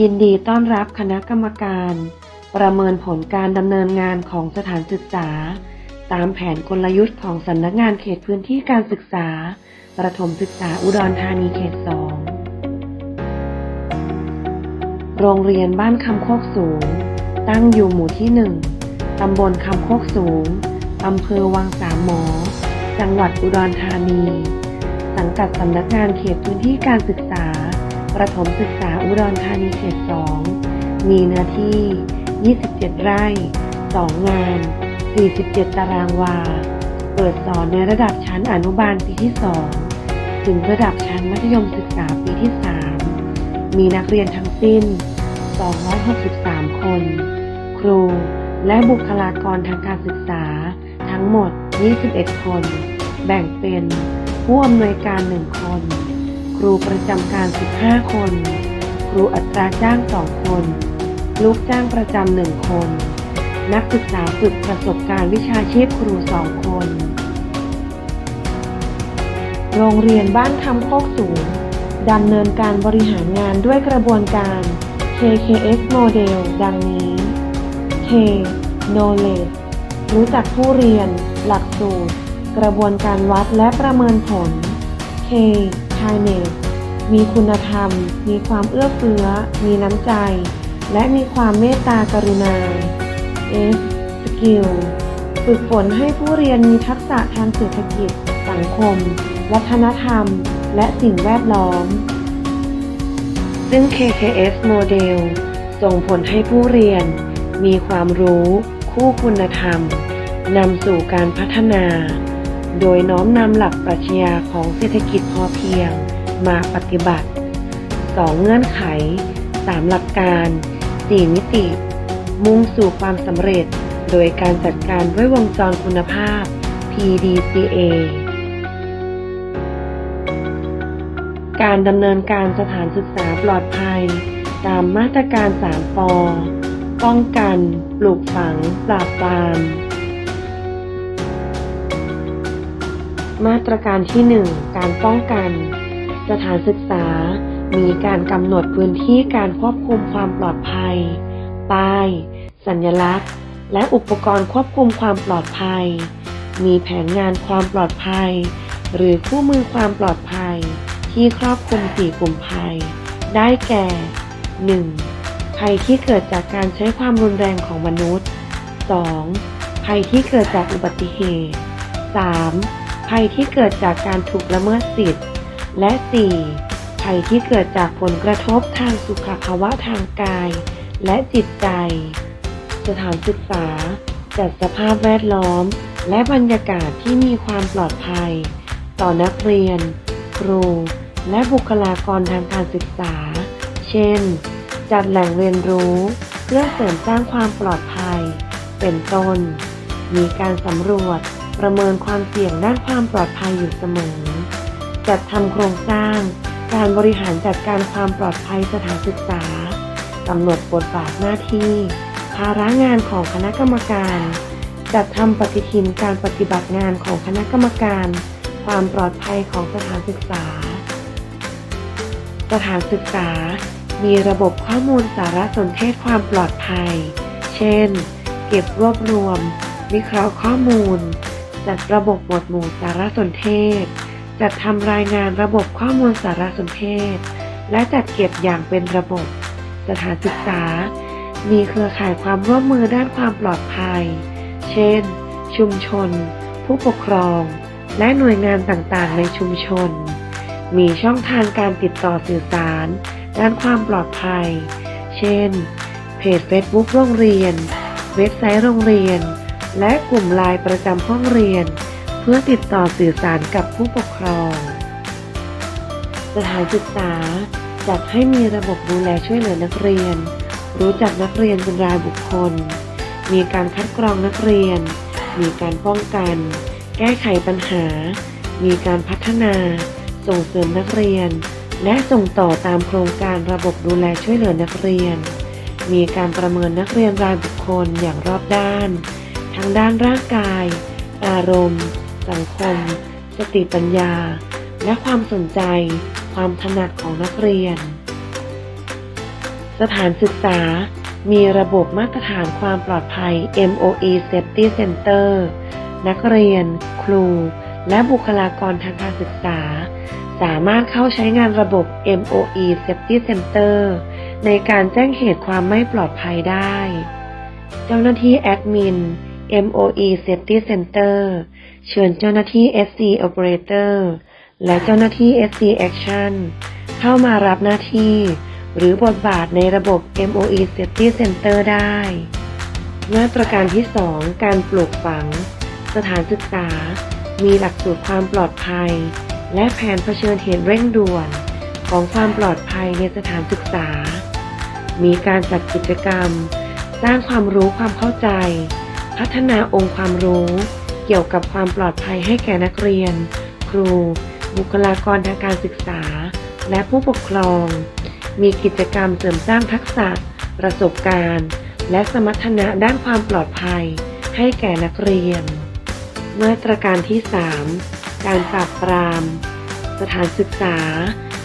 ยินดีต้อนรับคณะกรรมการ ประเมินผลการดำเนินงานของสถานศึกษา ตามแผนกลยุทธ์ของสำนักงานเขตพื้นที่การศึกษา ประถมศึกษาอุดรธานีเขต2โรงเรียนบ้านคำโคกสูง ตั้งอยู่หมู่ที่1ตำบลคำโคกสูงอำเภอวังสามหมอ จังหวัดอุดรธานี สังกัดสำนักงานเขตพื้นที่การศึกษา ประถมศึกษาอุดรธานีเขต 2 มีเนื้อที่ 27 ไร่ 2 งาน 47 ตารางวา เปิดสอนในระดับชั้นอนุบาลปีที่ 2 ถึงระดับชั้นมัธยมศึกษาปีที่ 3 มีนักเรียนทั้งสิ้น 263 คน ครูและบุคลากรทางการศึกษาทั้งหมด 21 คน แบ่งเป็นผู้อำนวยการ 1 คน ครูประจำการ 15 คน ครูอัตราจ้าง 2 คน ลูกจ้างประจำหนึ่งคน นักศึกษาฝึกประสบการณ์วิชาชีพครู 2 คน โรงเรียนบ้านคำโคกสูงดำเนินการบริหารงานด้วยกระบวนการ KKS Model ดังนี้ K Knowledge รู้จักผู้เรียน หลักสูตร กระบวนการวัดและประเมินผล K k i n e s มีคุณธรรม มีความเอื้อเฟื้อ มีน้ำใจ และมีความเมตตากรุณา S Skill ฝึกฝนให้ผู้เรียนมีทักษะทางเศรษฐกิจ สังคม วัฒนธรรม และสิ่งแวดล้อม ซึ่ง KKS Model ส่งผลให้ผู้เรียน มีความรู้ คู่คุณธรรม นำสู่การพัฒนา โดยน้อมนำหลักปรัชญาของเศรษฐกิจพอเพียงมาปฏิบัติ 2 เงื่อนไข 3 หลักการ 4 มิติ มุ่งสู่ความสำเร็จ โดยการจัดการด้วยวงจรคุณภาพ PDCA การดำเนินการสถานศึกษาปลอดภัย ตามมาตรการ 3ปอป้องกัน ปลูกฝัง ปราบปราม มาตรการที่ 1 การป้องกัน สถานศึกษา มีการกำหนดพื้นที่การควบคุมความปลอดภัย ป้าย สัญลักษณ์ และอุปกรณ์ควบคุมความปลอดภัย มีแผนงานความปลอดภัย หรือคู่มือความปลอดภัย ที่ครอบคลุม4กลุ่มภัย ได้แก่ 1. ภัยที่เกิดจากการใช้ความรุนแรงของมนุษย์ 2. ภัยที่เกิดจากอุบัติเหตุ 3. ภัยที่เกิดจากการถูกละเมิดสิทธิ์ และ 4. ภัยที่เกิดจากผลกระทบทางสุขภาวะทางกาย และจิตใจ สถานศึกษา จัดสภาพแวดล้อม และบรรยากาศที่มีความปลอดภัย ต่อนักเรียน ครู และบุคลากรทางการศึกษา เช่น จัดแหล่งเรียนรู้ เพื่อเสริมสร้างความปลอดภัย เป็นต้น มีการสำรวจ ประเมินความเสี่ยงด้านความปลอดภัยอยู่เสมอ จัดทำโครงสร้าง การบริหารจัดการความปลอดภัยสถานศึกษากำหนดบทบาทหน้าที่ ภาระงานของคณะกรรมการ จัดทำปฏิทินการปฏิบัติงานของคณะกรรมการ ความปลอดภัยของสถานศึกษา สถานศึกษา มีระบบข้อมูลสารสนเทศความปลอดภัย เช่น เก็บรวบรวม วิเคราะห์ข้อมูล จัดระบบหมวดหมู่สารสนเทศ จัดทำรายงานระบบข้อมูลสารสนเทศ และจัดเก็บอย่างเป็นระบบ สถานศึกษา มีเครือข่ายความร่วมมือด้านความปลอดภัย เช่น ชุมชน ผู้ปกครอง และหน่วยงานต่างๆ ในชุมชน มีช่องทางการติดต่อสื่อสาร ด้านความปลอดภัย เช่น เพจ Facebook โรงเรียน เว็บไซต์โรงเรียน และกลุ่มไลน์ประจำห้องเรียน เพื่อติดต่อสื่อสารกับผู้ปกครอง สถานศึกษาจัดให้มีระบบดูแลช่วยเหลือนักเรียน รู้จักนักเรียนเป็นรายบุคคล มีการคัดกรองนักเรียน มีการป้องกัน แก้ไขปัญหา มีการพัฒนา ส่งเสริมนักเรียน และส่งต่อตามโครงการระบบดูแลช่วยเหลือนักเรียน มีการประเมินนักเรียนรายบุคคลอย่างรอบด้าน ทั้งด้านร่างกาย อารมณ์ สังคม สติปัญญา และความสนใจ ความถนัดของนักเรียน สถานศึกษา มีระบบมาตรฐานความปลอดภัย MOE Safety Center นักเรียน ครู และบุคลากรทางการศึกษา สามารถเข้าใช้งานระบบ MOE Safety Center ในการแจ้งเหตุความไม่ปลอดภัยได้ เจ้าหน้าที่แอดมิน MOE Safety Center เชิญเจ้าหน้าที่ SC Operator และเจ้าหน้าที่ SC Action เข้ามารับหน้าที่ หรือบทบาทในระบบ MOE Safety Center ได้ มาตรการที่ 2 การปลูกฝัง สถานศึกษา มีหลักสูตรความปลอดภัย และแผนเผชิญเหตุเร่งด่วน ของความปลอดภัยในสถานศึกษา มีการจัดกิจกรรม สร้างความรู้ความเข้าใจ พัฒนาองค์ความรู้ เกี่ยวกับความปลอดภัยให้แก่นักเรียน ครู บุคลากรทางการศึกษา และผู้ปกครอง มีกิจกรรมเสริมสร้างทักษะ ประสบการณ์ และสมรรถนะด้านความปลอดภัย ให้แก่นักเรียน มาตรการที่ 3 การปราบปราม สถานศึกษา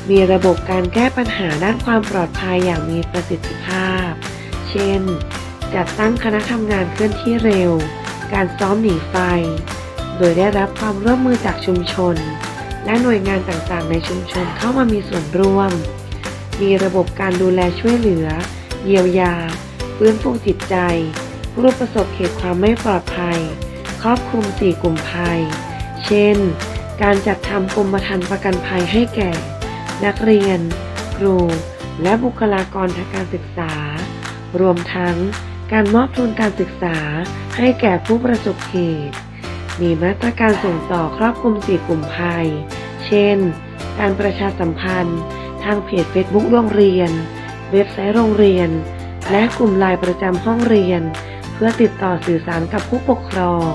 มีระบบการแก้ปัญหาด้านความปลอดภัยอย่างมีประสิทธิภาพ เช่น จัดตั้งคณะทำงานเคลื่อนที่เร็ว การซ้อมหนีไฟ โดยได้รับความร่วมมือจากชุมชน และหน่วยงานต่างๆ ในชุมชนเข้ามามีส่วนร่วม มีระบบการดูแลช่วยเหลือ เยียวยาฟื้นฟูจิตใจ ผู้ประสบเหตุความไม่ปลอดภัย ครอบคลุม4กลุ่มภัย เช่น การจัดทำกรมธรรม์ประกันภัยให้แก่ นักเรียน ครู และบุคลากรทางการศึกษารวมทั้ง การมอบทุนการศึกษาให้แก่ผู้ประสบเหตุ มีมาตรการส่งต่อครอบคลุมสี่กลุ่มภัย เช่น การประชาสัมพันธ์ ทางเพจ Facebook โรงเรียน เว็บไซต์โรงเรียน และกลุ่มไลน์ประจำห้องเรียน เพื่อติดต่อสื่อสารกับผู้ปกครอง